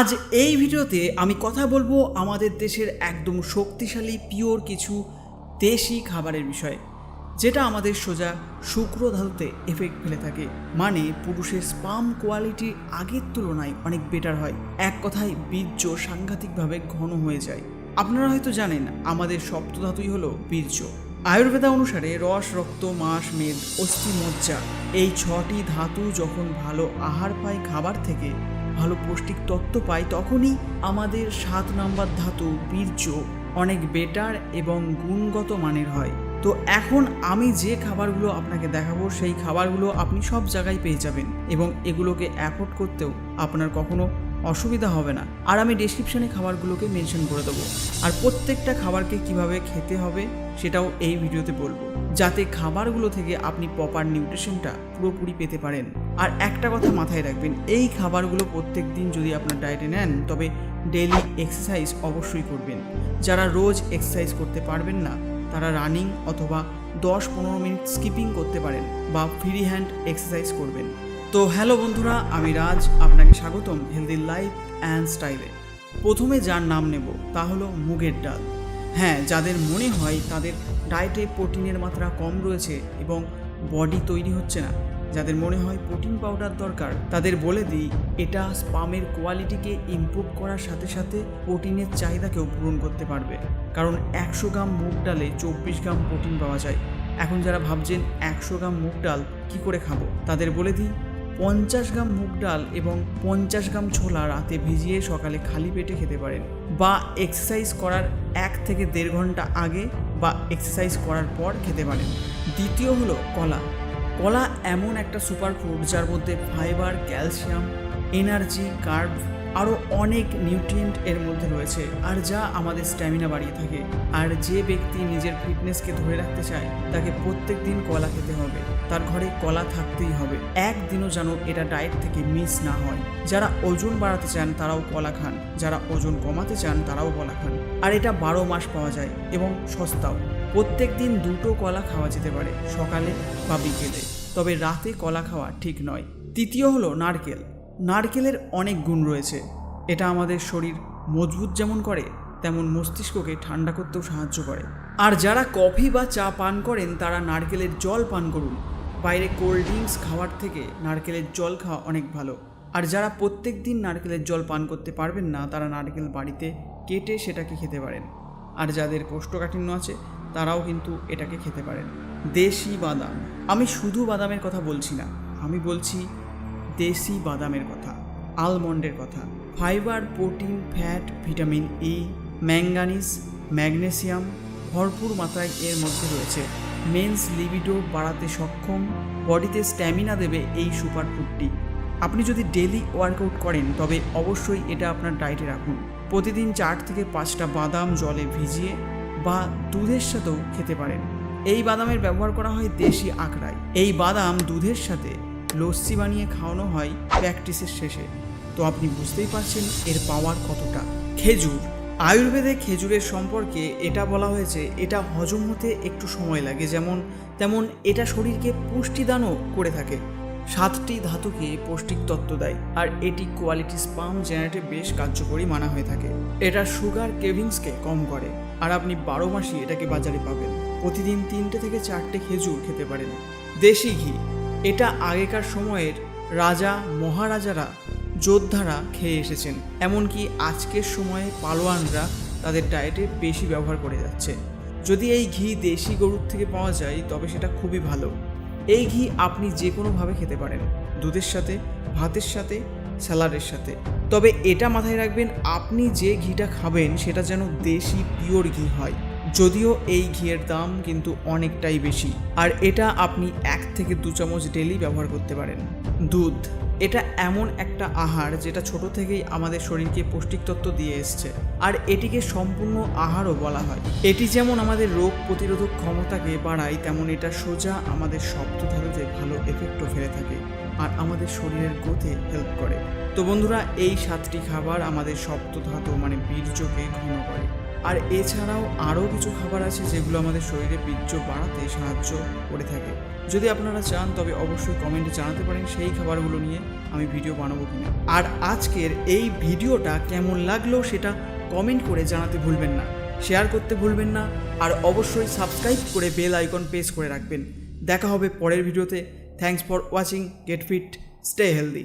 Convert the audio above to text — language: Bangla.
আজ এই ভিডিওতে আমি কথা বলব আমাদের দেশের একদম শক্তিশালী, পিওর কিছু দেশি খাবারের বিষয়ে, যেটা আমাদের সোজা শুক্র ধাতুতে এফেক্ট ফেলে থাকে। মানে পুরুষের স্পাম কোয়ালিটি আগের তুলনায় অনেক বেটার হয়। এক কথায় বীর্য সাংঘাতিকভাবে ঘন হয়ে যায়। আপনারা হয়তো জানেন, আমাদের সপ্তধাতুই হলো বীর্য। আয়ুর্বেদা অনুসারে রস, রক্ত, মাস, মেদ, অস্থি, মজ্জা, এই ছটি ধাতু যখন ভালো আহার পায় খাবার থেকে ভালো পৌষ্টিক তত্ত্ব পাই তখনই আমাদের সাত নম্বর ধাতু বীর্য অনেক বেটার এবং গুণগত মানের হয়। তো এখন আমি যে খাবারগুলো আপনাকে দেখাবো, সেই খাবারগুলো আপনি সব জায়গায় পেয়ে যাবেন এবং এগুলোকে অ্যাফোর্ড করতেও আপনার কখনো অসুবিধা হবে না। আর আমি ডেসক্রিপশনে খাবারগুলোকে মেনশন করে দেবো। আর প্রত্যেকটা খাবারকে কীভাবে খেতে হবে সেটাও এই ভিডিওতে বলব। যাতে খাবারগুলো থেকে আপনি প্রপার নিউট্রিশনটা পুরোপুরি পেতে পারেন। আর একটা কথা মাথায় রাখবেন, এই খাবারগুলো প্রত্যেক দিন যদি আপনার ডায়েটে নেন, তবে ডেলি এক্সারসাইজ অবশ্যই করবেন। যারা রোজ এক্সারসাইজ করতে পারবেন না, তারা রানিং অথবা দশ পনেরো মিনিট স্কিপিং করতে পারেন বা ফ্রি হ্যান্ড এক্সারসাইজ করবেন। তো হ্যালো বন্ধুরা, আমি রাজ, আপনাকে স্বাগতম হেলদি লাইফ অ্যান্ড স্টাইলে প্রথমে যার নাম নেব, তা হলো মুগের ডাল। হ্যাঁ যাদের মনে হয় তাদের ডায়েটে প্রোটিনের মাত্রা কম রয়েছে এবং বডি তৈরি হচ্ছে না, যাদের মনে হয় প্রোটিন পাউডার দরকার, তাদের বলে দিই, এটা স্পামের কোয়ালিটিকে ইমপ্রুভ করার সাথে সাথে প্রোটিনের চাহিদাকেও পূরণ করতে পারবে। কারণ একশো গ্রাম মুগ ডালে চব্বিশ গ্রাম প্রোটিন পাওয়া যায়। এখন যারা ভাবছেন একশো গ্রাম মুগ ডাল কী করে খাব, তাদের বলে দিই পঞ্চাশ গ্রাম মুগ ডাল এবং পঞ্চাশ গ্রাম ছোলা রাতে ভিজিয়ে সকালে খালি পেটে খেতে পারেন বা এক্সারসাইজ করার এক থেকে দেড় ঘণ্টা আগে বা এক্সারসাইজ করার পর খেতে পারেন। দ্বিতীয় হলো কলা। কলা এমন একটা সুপার ফুড যার মধ্যে ফাইবার ক্যালসিয়াম এনার্জি কার্ব আরও অনেক নিউট্রিয়েন্ট এর মধ্যে রয়েছে, আর যা আমাদের স্ট্যামিনা বাড়িয়ে থাকে। আর যে ব্যক্তি নিজের ফিটনেসকে ধরে রাখতে চায়, তাকে প্রত্যেক দিন কলা খেতে হবে। তার ঘরে কলা থাকতেই হবে। একদিনও যেন এটা ডায়েট থেকে মিস না হয়। যারা ওজন বাড়াতে চান, তারাও কলা খান। যারা ওজন কমাতে চান, তারাও কলা খান। আর এটা বারো মাস পাওয়া যায় এবং সস্তাও। প্রত্যেক দিন দুটো কলা খাওয়া যেতে পারে, সকালে বা বিকেলে। তবে রাতে কলা খাওয়া ঠিক নয়। তৃতীয় হলো নারকেল। নারকেলের অনেক গুণ রয়েছে। এটা আমাদের শরীর মজবুত যেমন করে, তেমন মস্তিষ্ককে ঠান্ডা করতেও সাহায্য করে। আর যারা কফি বা চা পান করেন, তারা নারকেলের জল পান করুন। বাইরে কোল্ড ড্রিঙ্কস খাওয়ার থেকে নারকেলের জল খাওয়া অনেক ভালো। আর যারা প্রত্যেক দিন নারকেলের জল পান করতে পারবেন না, তারা নারকেল বাড়িতে কেটে সেটাকে খেতে পারেন। আর যাদের কোষ্ঠকাঠিন্য আছে, তারাও কিন্তু এটাকে খেতে পারেন। দেশি বাদাম। আমি শুধু বাদামের কথা বলছি না, আমি বলছি দেশি বাদামের কথা আলমন্ডের কথা fibre protein fat vitamin E manganese magnesium ভরপুর মাত্রায় এর মধ্যে রয়েছে। মেন্স লিবিডো বাড়াতে সক্ষম বডিতে স্ট্যামিনা দেবে এই সুপার ফুডটি আপনি যদি ডেলি ওয়ার্কআউট করেন, তবে অবশ্যই এটা আপনার ডায়েটে রাখুন। প্রতিদিন চার থেকে পাঁচটা বাদাম জলে ভিজিয়ে বা দুধের সাথেও খেতে পারেন। এই বাদামের ব্যবহার করা হয় দেশি আখড়ায়। এই বাদাম দুধের সাথে লস্যি বানিয়ে খাওয়ানো হয় প্র্যাকটিসের শেষে। তো আপনি বুঝতেই পারছেন এর পাওয়ার কতটা। খেজুর। আয়ুর্বেদে খেজুরের সম্পর্কে এটা বলা হয়েছে, এটা হজম হতে একটু সময় লাগে। যেমন, তেমন এটা শরীরকে পুষ্টিদানও করে থাকে। সাতটি ধাতুকে পৌষ্টিক তত্ত্ব দেয়, আর এটি কোয়ালিটি স্পাম জেনারেটে বেশ কার্যকরী মানা হয়ে থাকে। এটা সুগার কেভিংসকে কম করে, আর আপনি বারো মাসই এটাকে বাজারে পাবেন। প্রতিদিন তিনটে থেকে চারটে খেজুর খেতে পারেন। দেশি ঘি। এটা আগেকার সময়ের রাজা, মহারাজারা, যোদ্ধারা খেয়ে এসেছেন। এমনকি আজকের সময়ে পালোয়ানরা তাদের ডায়েটে বেশি ব্যবহার করে যাচ্ছে। যদি এই ঘি দেশি গরুর থেকে পাওয়া যায়, তবে সেটা খুবই ভালো। এই ঘি আপনি যে কোনোভাবে খেতে পারেন, দুধের সাথে, ভাতের সাথে, স্যালাডের সাথে। তবে এটা মাথায় রাখবেন, আপনি যে ঘিটা খাবেন, সেটা যেন দেশি পিওর ঘি হয়। যদিও এই ঘিয়ের দাম কিন্তু অনেকটাই বেশি। আর এটা আপনি এক থেকে দু চামচ ডেলি ব্যবহার করতে পারেন। দুধ, এটা এমন একটা আহার যেটা ছোট থেকেই আমাদের শরীরকে পৌষ্টিক তত্ত্ব দিয়ে এসছে। আর এটিকে সম্পূর্ণ আহারও বলা হয়। এটি যেমন আমাদের রোগ প্রতিরোধক ক্ষমতাকে বাড়ায়, তেমন এটা সোজা আমাদের শব্দধারুতে ভালো এফেক্টও ফেলে থাকে আর আমাদের শরীরের গ্রোথে হেল্প করে। তো বন্ধুরা, এই সাতটি খাবার আমাদের সপ্তধাতু মানে বীর্যকে ঘন করে। আর এছাড়াও আরও কিছু খাবার আছে যেগুলো আমাদের শরীরে বীর্য বাড়াতে সাহায্য করে থাকে। যদি আপনারা চান, তবে অবশ্যই কমেন্টে জানাতে পারেন সেই খাবারগুলো নিয়ে আমি ভিডিও বানাবো কিনা। আর আজকের এই ভিডিওটা কেমন লাগল সেটা কমেন্ট করে জানাতে ভুলবেন না। শেয়ার করতে ভুলবেন না। আর অবশ্যই সাবস্ক্রাইব করে বেল আইকন প্রেস করে রাখবেন। দেখা হবে পরের ভিডিওতে। Thanks for watching get fit stay healthy